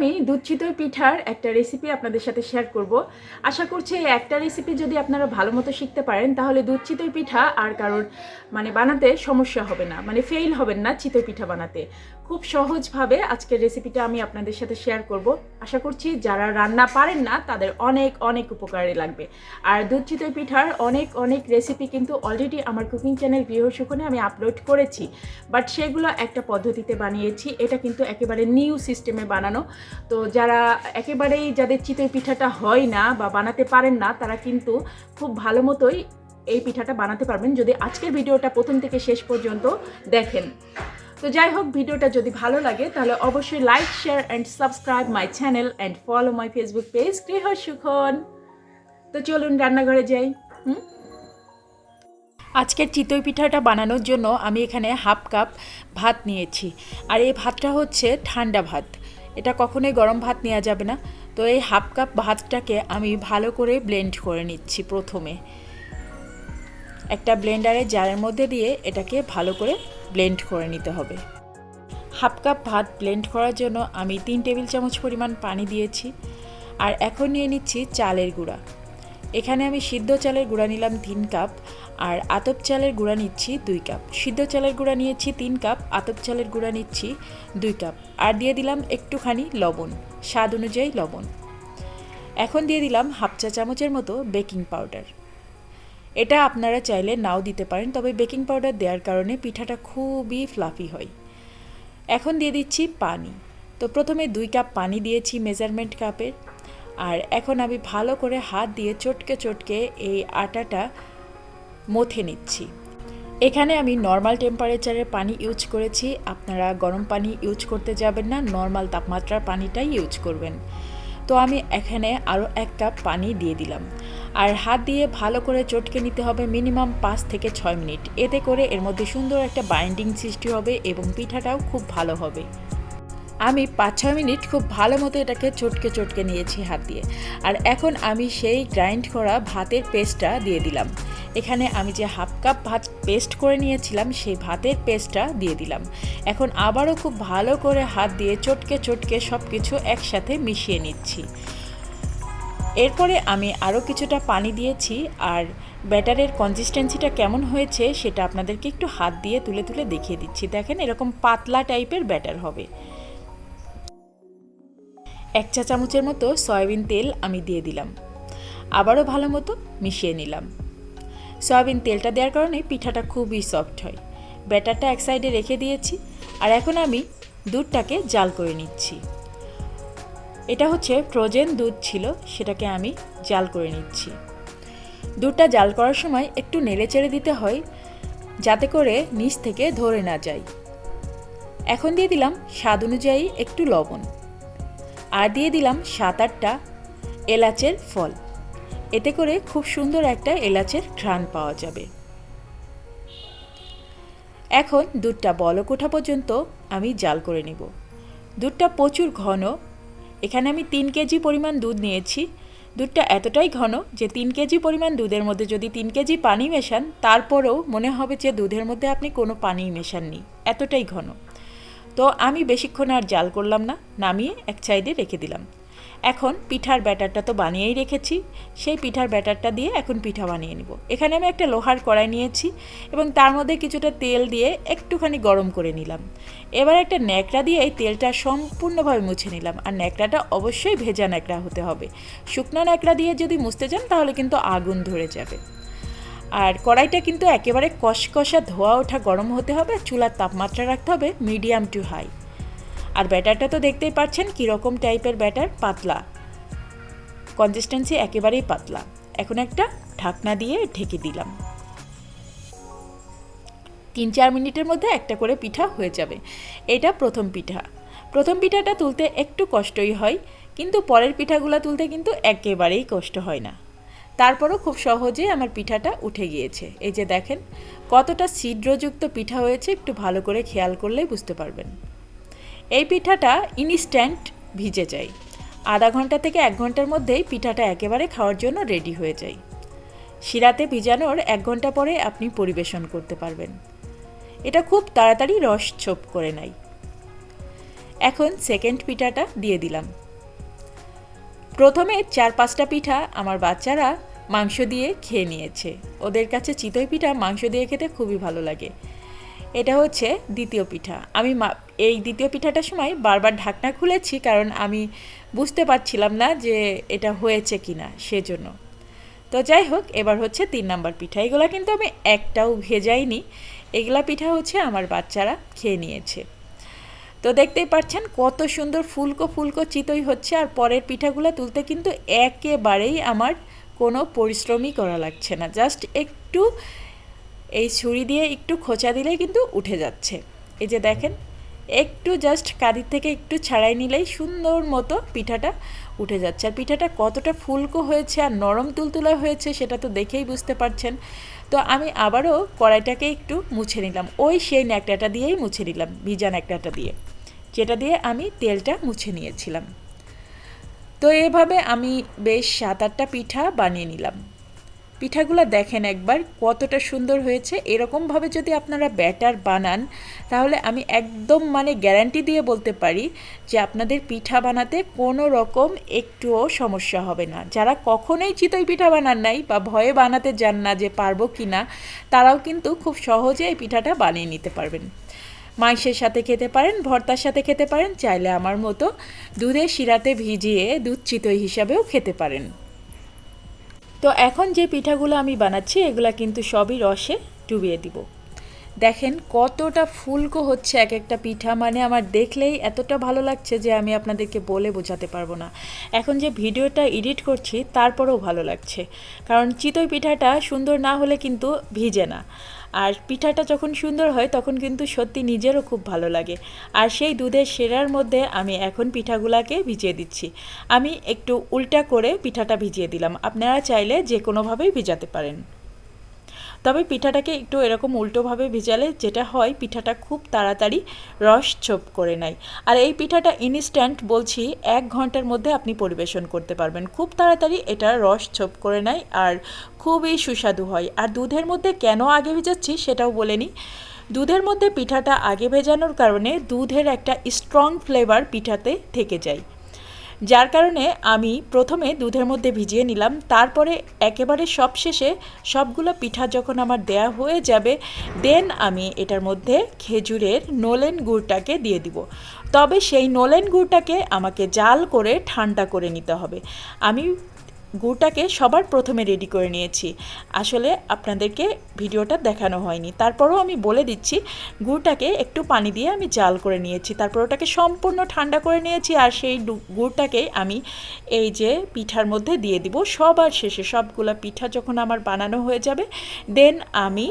আমি দুধ চিতই পিঠার একটা রেসিপি আপনাদের সাথে শেয়ার করব। আশা করছি এই একটা রেসিপি যদি আপনারা ভালো মতো শিখতে পারেন, তাহলে দুধ চিতই পিঠা আর কারোর মানে বানাতে সমস্যা হবে না মানে ফেল হবেন না চিতই পিঠা বানাতে। খুব সহজভাবে আজকের রেসিপিটা আমি আপনাদের সাথে শেয়ার করব। আশা করছি যারা রান্না পারেন না, তাদের অনেক অনেক উপকারে লাগবে। আর দুধ চিতই পিঠার অনেক অনেক রেসিপি কিন্তু অলরেডি আমার কুকিং চ্যানেল গৃহ সুখনে আমি আপলোড করেছি। বাট সেগুলো একটা পদ্ধতিতে বানিয়েছি। এটা কিন্তু একেবারে নিউ সিস্টেমে বানানো। তো যারা একেবারেই যাদের চিতই পিঠাটা হয় না বা বানাতে পারেন না, তারা কিন্তু খুব ভালো মতোই এই পিঠাটা বানাতে পারবেন। যদি আজকের ভিডিওটা প্রথম থেকে শেষ পর্যন্ত দেখেন। তো যাই হোক, ভিডিওটা যদি ভালো লাগে, তাহলে অবশ্যই like share and subscribe my channel and follow my Facebook page গৃহ সুখন। তো চলুন রান্নাঘরে যাই, হুম? আজকের চিতই পিঠাটা বানানোর জন্য আমি এখানে হাফ কাপ ভাত নিয়েছি। আর এই ভাতটা হচ্ছে ঠান্ডা ভাত। এটা কখনোই গরম ভাত নেওয়া যাবে না। তো এই হাফ কাপ ভাতটাকে আমি ভালো করে ব্লেন্ড করে নিচ্ছি প্রথমে। একটা ব্লেন্ডারে জারের মধ্যে দিয়ে এটাকে ভালো করে ব্লেন্ড করে নিতে হবে। হাফ কাপ ভাত ব্লেন্ড করার জন্য আমি তিন টেবিল চামচ পরিমাণ পানি দিয়েছি আর এখন নিয়ে নিচ্ছি চালের গুঁড়া। এখানে আমি সিদ্ধ চালের গুঁড়া নিলাম তিন কাপ আর আতপ চালের গুঁড়া নিচ্ছি দুই কাপ। সিদ্ধ চালের গুঁড়া নিয়েছি তিন কাপ, আতপ চালের গুঁড়া নিচ্ছি দুই কাপ আর দিয়ে দিলাম একটুখানি লবণ, স্বাদ অনুযায়ী লবণ। এখন দিয়ে দিলাম হাফ চা চামচের মতো বেকিং পাউডার। এটা আপনারা চাইলে নাও দিতে পারেন, তবে বেকিং পাউডার দেওয়ার কারণে পিঠাটা খুবই ফ্লাফি হয়। এখন দিয়ে দিচ্ছি পানি। তো প্রথমে দুই কাপ পানি দিয়েছি মেজারমেন্ট কাপের আর এখন আমি ভালো করে হাত দিয়ে চটকে চটকে এই আটাটা মথে নিচ্ছি। এখানে আমি নর্মাল টেম্পারেচারের পানি ইউজ করেছি। আপনারা গরম পানি ইউজ করতে যাবেন না নর্মাল তাপমাত্রার পানিটাই ইউজ করবেন। তো আমি এখানে আরও এক কাপ পানি দিয়ে দিলাম। আর হাত দিয়ে ভালো করে চটকে নিতে হবে মিনিমাম পাঁচ থেকে ছয় মিনিট। এতে করে এর মধ্যে সুন্দর একটা বাইন্ডিং সৃষ্টি হবে এবং পিঠাটাও খুব ভালো হবে। আমি পাঁচ ছয় মিনিট খুব ভালো মতো এটাকে চটকে চটকে নিয়েছি হাত দিয়ে। আর এখন আমি সেই গ্রাইন্ড করা ভাতের পেস্টটা দিয়ে দিলাম। এখানে আমি যে হাফ কাপ ভাত পেস্ট করে নিয়েছিলাম, সেই ভাতের পেস্টটা দিয়ে দিলাম। এখন আবারও খুব ভালো করে হাত দিয়ে চটকে চটকে সব কিছু একসাথে মিশিয়ে নিচ্ছি। এরপরে আমি আরও কিছুটা পানি দিয়েছি আর ব্যাটারের কনসিস্টেন্সিটা কেমন হয়েছে সেটা আপনাদেরকে একটু হাত দিয়ে তুলে তুলে দেখিয়ে দিচ্ছি। দেখেন এরকম পাতলা টাইপের ব্যাটার হবে। এক চা চামচের মতো সয়াবিন তেল আমি দিয়ে দিলাম। আবারও ভালো মতো মিশিয়ে নিলাম। সয়াবিন তেলটা দেওয়ার কারণে পিঠাটা খুবই সফট হয়। ব্যাটারটা এক সাইডে রেখে দিয়েছি আর এখন আমি দুধটাকে জাল করে নিচ্ছি। এটা হচ্ছে ফ্রোজেন দুধ ছিল, সেটাকে আমি জাল করে নিচ্ছি। দুধটা জাল করার সময় একটু নেড়ে চেড়ে দিতে হয়, যাতে করে নিচ থেকে ধরে না যায়। এখন দিয়ে দিলাম স্বাদ অনুযায়ী একটু লবণ। আর দিয়ে দিলাম সাত আটটা এলাচের ফল। এতে করে খুব সুন্দর একটা এলাচের ঘ্রাণ পাওয়া যাবে। এখন দুধটা বলক ওঠা পর্যন্ত আমি জাল করে নেব। দুধটা প্রচুর ঘন এখানে আমি তিন কেজি পরিমাণ দুধ নিয়েছি। দুধটা এতটাই ঘন যে তিন কেজি পরিমাণ দুধের মধ্যে যদি তিন কেজি পানি মেশান, তারপরেও মনে হবে যে দুধের মধ্যে আপনি কোনো পানি মেশাননি, এতটাই ঘন। তো আমি বেশিক্ষণ আর জাল করলাম না, নামিয়ে এক সাইডে রেখে দিলাম। এখন পিঠার ব্যাটারটা তো বানিয়েই রেখেছি, সেই পিঠার ব্যাটারটা দিয়ে এখন পিঠা বানিয়ে নিব। এখানে আমি একটা লোহার কড়াই নিয়েছি এবং তার মধ্যে কিছুটা তেল দিয়ে একটুখানি গরম করে নিলাম। এবার একটা ন্যাকড়া দিয়ে এই তেলটা সম্পূর্ণভাবে মুছে নিলাম। আর ন্যাকড়াটা অবশ্যই ভেজা ন্যাকড়া হতে হবে। শুকনো ন্যাকড়া দিয়ে যদি মুছতে যান তাহলে কিন্তু আগুন ধরে যাবে। আর কড়াইটা কিন্তু একেবারে কষকষা ধোয়া ওঠা গরম হতে হবে। চুলার তাপমাত্রা রাখতে হবে মিডিয়াম টু হাই। আর ব্যাটারটা তো দেখতেই পাচ্ছেন কীরকম টাইপের ব্যাটার, পাতলা। কনসিস্টেন্সি একেবারেই পাতলা। এখন একটা ঢাকনা দিয়ে ঢেকে দিলাম। তিন চার মিনিটের মধ্যে একটা করে পিঠা হয়ে যাবে। এটা প্রথম পিঠা। প্রথম পিঠাটা তুলতে একটু কষ্টই হয়, কিন্তু পরের পিঠাগুলো তুলতে কিন্তু একেবারেই কষ্ট হয় না। তারপরও খুব সহজে আমার পিঠাটা উঠে গিয়েছে। এই যে দেখেন, কতটা ছিদ্রযুক্ত পিঠা হয়েছে, একটু ভালো করে খেয়াল করলেই বুঝতে পারবেন। এই পিঠাটা ইনস্ট্যান্ট ভিজে যায়। আধা ঘণ্টা থেকে এক ঘণ্টার মধ্যেই পিঠাটা একেবারে খাওয়ার জন্য রেডি হয়ে যায়। শিরাতে ভিজানোর এক ঘণ্টা পরে আপনি পরিবেশন করতে পারবেন। এটা খুব তাড়াতাড়ি রস ছোপ করে নেয়। এখন সেকেন্ড পিঠাটা দিয়ে দিলাম। প্রথমে চার পাঁচটা পিঠা আমার বাচ্চারা মাংস দিয়ে খেয়ে নিয়েছে। ওদের কাছে চিতই পিঠা মাংস দিয়ে খেতে খুবই ভালো লাগে। এটা হচ্ছে দ্বিতীয় পিঠা। আমি এই দ্বিতীয় পিঠাটার সময় বারবার ঢাকনা খুলেছি কারণ আমি বুঝতে পারছিলাম না যে এটা হয়েছে কি না সেজন্য। তো যাই হোক, এবার হচ্ছে তিন নাম্বার পিঠা। এগুলা কিন্তু আমি একটাও ভেজাইনি। এগুলা পিঠা হচ্ছে আমার বাচ্চারা খেয়ে নিয়েছে। তো দেখতেই পাচ্ছেন কত সুন্দর ফুলকো ফুলকো চিতই হচ্ছে আর পরের পিঠাগুলো তুলতে কিন্তু একেবারেই আমার কোনো পরিশ্রমই করা লাগছে না। জাস্ট একটু এই ছুরি দিয়ে একটু খোঁচা দিলেই কিন্তু উঠে যাচ্ছে। এই যে দেখেন, একটু জাস্ট কাদির থেকে একটু ছাড়াই নিলেই সুন্দর মতো পিঠাটা উঠে যাচ্ছে। আর পিঠাটা কতটা ফুলকো হয়েছে আর নরম তুলতুলা হয়েছে সেটা তো দেখেই বুঝতে পারছেন। তো আমি আবারও কড়াইটাকে একটু মুছে নিলাম। ওই সেই ন্যাকটাটা দিয়েই মুছে নিলাম, ভিজা ন্যাকটাটা দিয়ে, যেটা দিয়ে আমি তেলটা মুছে নিয়েছিলাম। তো এভাবে আমি বেশ সাত আটটা পিঠা বানিয়ে নিলাম। পিঠাগুলো দেখেন একবার, কতটা সুন্দর হয়েছে। এরকমভাবে যদি আপনারা ব্যাটার বানান, তাহলে আমি একদম মানে গ্যারান্টি দিয়ে বলতে পারি যে আপনাদের পিঠা বানাতে কোনো রকম একটুও সমস্যা হবে না। যারা কখনোই চিতই পিঠা বানান নাই বা ভয়ে বানাতে যান না যে পারব কি না, তারাও কিন্তু খুব সহজে এই পিঠাটা বানিয়ে নিতে পারবেন। মাংসের সাথে খেতে পারেন, ভর্তার সাথে খেতে পারেন, চাইলে আমার মতো দুধের শিরাতে ভিজিয়ে দুধ চিতই হিসাবেও খেতে পারেন। তো এখন যে পিঠাগুলো আমি বানাচ্ছি এগুলা কিন্তু সবই রসে ডুবিয়ে দিব। দেখেন কতটা ফুলকো হচ্ছে এক একটা পিঠা। মানে আমার দেখলেই এতটা ভালো লাগছে যে আমি আপনাদেরকে বলে বোঝাতে পারব না। এখন যে ভিডিওটা এডিট করছি, তারপরেও ভালো লাগছে। কারণ চিতই পিঠাটা সুন্দর না হলে কিন্তু ভিজে না। আর পিঠাটা যখন সুন্দর হয়, তখন কিন্তু সত্যি নিজেরও খুব ভালো লাগে। আর সেই দুধের সেরার মধ্যে আমি এখন পিঠাগুলাকে ভিজিয়ে দিচ্ছি। আমি একটু উল্টা করে পিঠাটা ভিজিয়ে দিলাম। আপনারা চাইলে যে কোনোভাবেই ভিজাতে পারেন। তবে পিঠাটাকে একটু এরকম উল্টোভাবে ভিজালে যেটা হয়, পিঠাটা খুব তাড়াতাড়ি রস ছোপ করে নেয়। আর এই পিঠাটা ইনস্ট্যান্ট বলছি, এক ঘণ্টার মধ্যে আপনি পরিবেশন করতে পারবেন। খুব তাড়াতাড়ি এটা রস ছোপ করে নেয় আর খুবই সুস্বাদু হয়। আর দুধের মধ্যে কেন আগে ভেজাচ্ছি সেটাও বলে নিই। দুধের মধ্যে পিঠাটা আগে ভেজানোর কারণে দুধের একটা স্ট্রং ফ্লেভার পিঠাতে থেকে যায়। যার কারণে আমি প্রথমে দুধের মধ্যে ভিজিয়ে নিলাম, তারপরে একেবারে সব শেষে সবগুলো পিঠা যখন আমার দেয়া হয়ে যাবে, দেন আমি এটার মধ্যে খেজুরের নোলেন গুড়টাকে দিয়ে দিব। তবে সেই নোলেন গুড়টাকে আমাকে জাল করে ঠান্ডা করে নিতে হবে। আমি গুড়টাকে সবার প্রথমে রেডি করে নিয়েছি। আসলে আপনাদেরকে ভিডিওটা দেখানো হয়নি। তারপরও আমি বলে দিচ্ছি, গুড়টাকে একটু পানি দিয়ে আমি জাল করে নিয়েছি। তারপর ওটাকে সম্পূর্ণ ঠান্ডা করে নিয়েছি আর সেই গুড়টাকে আমি এই যে পিঠার মধ্যে দিয়ে দিব। সবার শেষে সবগুলো পিঠা যখন আমার বানানো হয়ে যাবে দেন আমি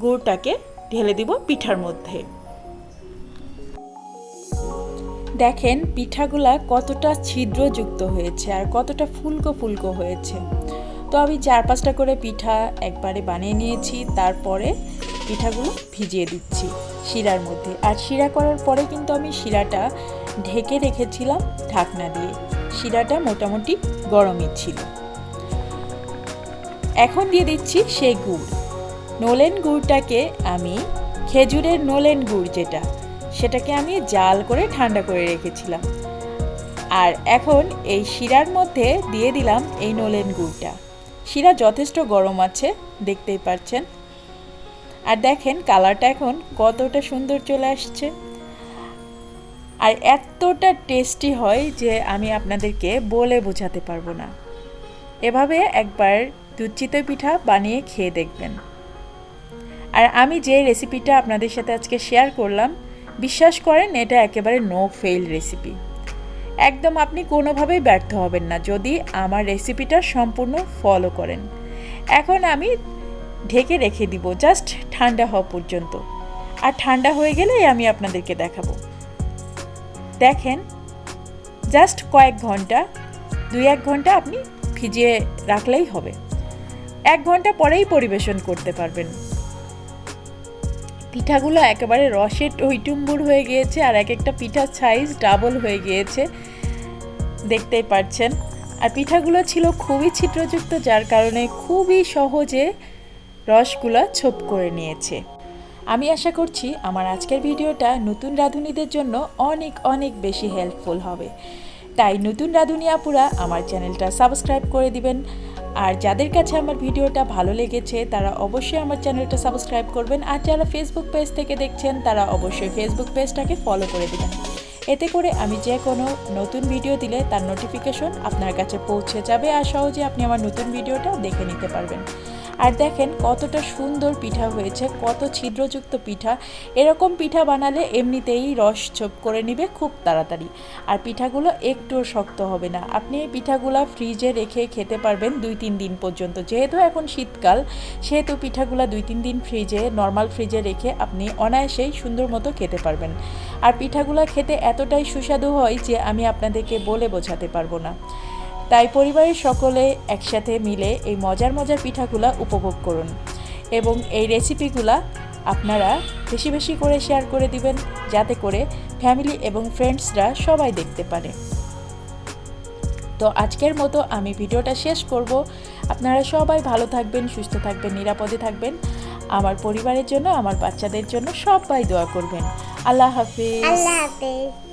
গুড়টাকে ঢেলে দিব পিঠার মধ্যে। দেখেন পিঠাগুলা কতটা ছিদ্রযুক্ত হয়েছে আর কতটা ফুলকো ফুলকো হয়েছে। তো আমি চার পাঁচটা করে পিঠা একবারে বানিয়ে নিয়েছি, তারপরে পিঠাগুলো ভিজিয়ে দিচ্ছি শিরার মধ্যে। আর শিরা করার পরে কিন্তু আমি শিরাটা ঢেকে রেখেছিলাম ঢাকনা দিয়ে। শিরাটা মোটামুটি গরমই ছিল। এখন দিয়ে দিচ্ছি সেই গুড়। নোলেন গুড়টাকে আমি খেজুরের নোলেন গুড় যেটা সেটাকে আমি জাল করে ঠান্ডা করে রেখেছিলাম। আর এখন এই শিরার মধ্যে দিয়ে দিলাম এই নোলেন গুড়টা। শিরা যথেষ্ট গরম আছে, দেখতেই পাচ্ছেন। আর দেখেন কালারটা এখন কতটা সুন্দর চলে আসছে। আর এতটা টেস্টি হয় যে আমি আপনাদেরকে বলে বোঝাতে পারব না। এভাবে একবার দুধ চিতই পিঠা বানিয়ে খেয়ে দেখবেন। আর আমি যে রেসিপিটা আপনাদের সাথে আজকে শেয়ার করলাম বিশ্বাস করেন, এটা একেবারে নো ফেল রেসিপি একদম আপনি কোনোভাবেই ব্যর্থ হবেন না, যদি আমার রেসিপিটা সম্পূর্ণ ফলো করেন। এখন আমি ঢেকে রেখে দিব জাস্ট ঠান্ডা হওয়া পর্যন্ত। আর ঠান্ডা হয়ে গেলেই আমি আপনাদেরকে দেখাবো। দেখেন জাস্ট কয়েক ঘণ্টা, দুই এক ঘণ্টা আপনি ভিজিয়ে রাখলেই হবে। এক ঘণ্টা পরেই পরিবেশন করতে পারবেন। পিঠাগুলো একেবারে রসে টইটুম্বুর হয়ে গিয়েছে আর এক একটা পিঠার সাইজ ডাবল হয়ে গিয়েছে। দেখতেই পাচ্ছেন আর পিঠাগুলো ছিল খুবই ছিদ্রযুক্ত, যার কারণে খুবই সহজে রসগুলো ছোপ করে নিয়েছে। আমি আশা করছি আমার আজকের ভিডিওটা নতুন রাঁধুনিদের জন্য অনেক অনেক বেশি হেল্পফুল হবে। তাই নতুন রাঁধুনি আপুরা আমার চ্যানেলটা সাবস্ক্রাইব করে দিবেন আর যাদের কাছে আমার ভিডিওটা ভালো লেগেছে, তারা অবশ্যই আমার চ্যানেলটা সাবস্ক্রাইব করবেন। আর যারা ফেসবুক পেজ থেকে দেখছেন, তারা অবশ্যই ফেসবুক পেজটাকে ফলো করে দেবেন। এতে করে আমি যে কোনো নতুন ভিডিও দিলে তার নোটিফিকেশন আপনার কাছে পৌঁছে যাবে আর সহজে আপনি আমার নতুন ভিডিওটা দেখে নিতে পারবেন। আর দেখেন কতটা সুন্দর পিঠা হয়েছে, কত ছিদ্রযুক্ত পিঠা। এরকম পিঠা বানালে এমনিতেই রস ছোপ করে নিবে খুব তাড়াতাড়ি। আর পিঠাগুলো একটুও শক্ত হবে না। আপনি এই পিঠাগুলো ফ্রিজে রেখে খেতে পারবেন দুই তিন দিন পর্যন্ত। যেহেতু এখন শীতকাল, সেহেতু পিঠাগুলো দুই তিন দিন ফ্রিজে, নর্মাল ফ্রিজে রেখে আপনি অনায়াসেই সুন্দর মতো খেতে পারবেন। আর পিঠাগুলো খেতে এতটাই সুস্বাদু হয় যে আমি আপনাদেরকে বলে বোঝাতে পারব না। তাই পরিবারের সকলে একসাথে মিলে এই মজার মজার পিঠাগুলা উপভোগ করুন। এবং এই রেসিপিগুলা আপনারা বেশি বেশি করে শেয়ার করে দিবেন, যাতে করে ফ্যামিলি এবং ফ্রেন্ডসরা সবাই দেখতে পারে। তো আজকের মতো আমি ভিডিওটা শেষ করব। আপনারা সবাই ভালো থাকবেন, সুস্থ থাকবেন, নিরাপদে থাকবেন। আমার পরিবারের জন্য, আমার বাচ্চাদের জন্য সবাই দোয়া করবেন। আল্লাহ হাফিজ। আল্লাহ হাফেজ।